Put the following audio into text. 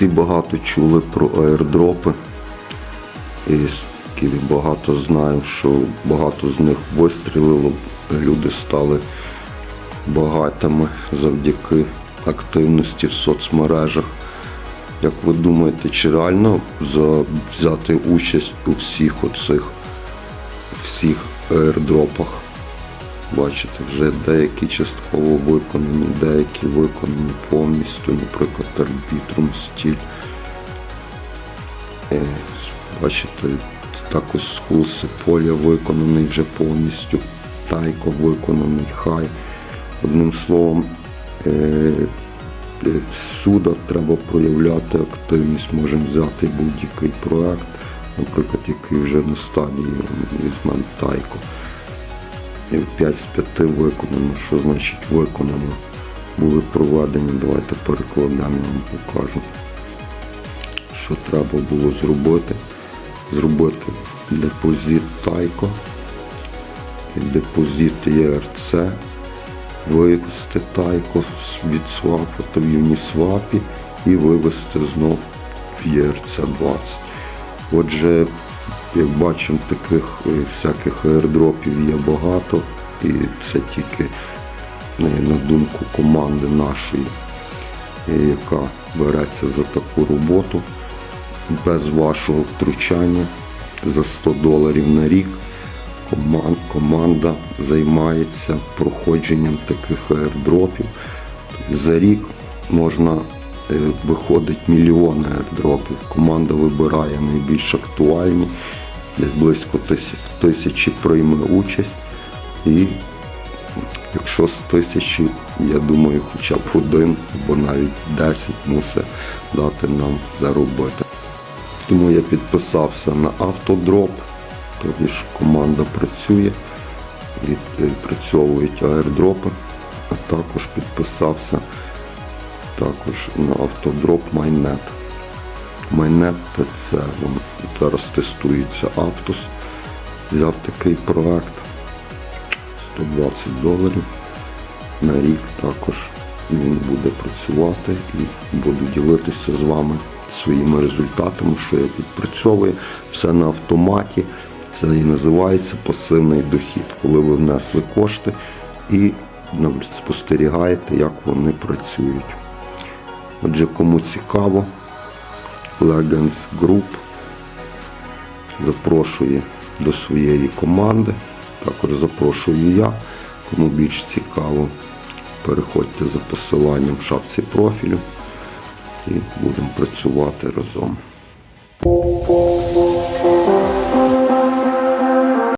Всі багато чули про аердропи. І багато знаємо, що багато з них вистрілило, люди стали багатими завдяки активності в соцмережах. Як ви думаєте, чи реально взяти участь у всіх оцих всіх аердропах? Бачите, вже деякі частково виконані, деякі виконані повністю, наприклад, арбітрум стіль. Е, Бачите, також скуси поля виконаний вже повністю, тайко виконаний, хай. Одним словом, е, е, всюди треба проявляти активність, можемо взяти будь-який проект, наприклад, який вже на стадії візьмемо тайко. І 5 з 5 виконано. Що значить виконано? Були проведені, давайте перекладемо, вам покажу. Що треба було зробити? Зробити депозит Тайко, депозит ЄРЦ, вивести Тайко від свапу та в Uniswap і вивести знов в ЄРЦ 20. Отже, як бачимо, таких е, всяких аердропів є багато, і це тільки на думку команди нашої, е, яка береться за таку роботу без вашого втручання за 100 доларів на рік. Команда займається проходженням таких аердропів. За рік можна виходить мільйони аердропів. Команда вибирає найбільш актуальні, десь близько тисячі прийме участь. І якщо з тисячі, я думаю, хоча б один або навіть 10 мусить дати нам заробити. Тому я підписався на автодроп, тобі ж команда працює, відпрацьовують аердропи, а також підписався також автодроп Майнет. Майнет це вон, зараз тестується Аптус. Взяв такий проект 120 доларів на рік також він буде працювати і буду ділитися з вами своїми результатами, що я підпрацьовую. Все на автоматі. Це і називається пасивний дохід, коли ви внесли кошти і ну, спостерігаєте, як вони працюють. Отже, кому цікаво, Legends Group запрошує до своєї команди. Також запрошую я. Кому більш цікаво, переходьте за посиланням в шапці профілю і будемо працювати разом.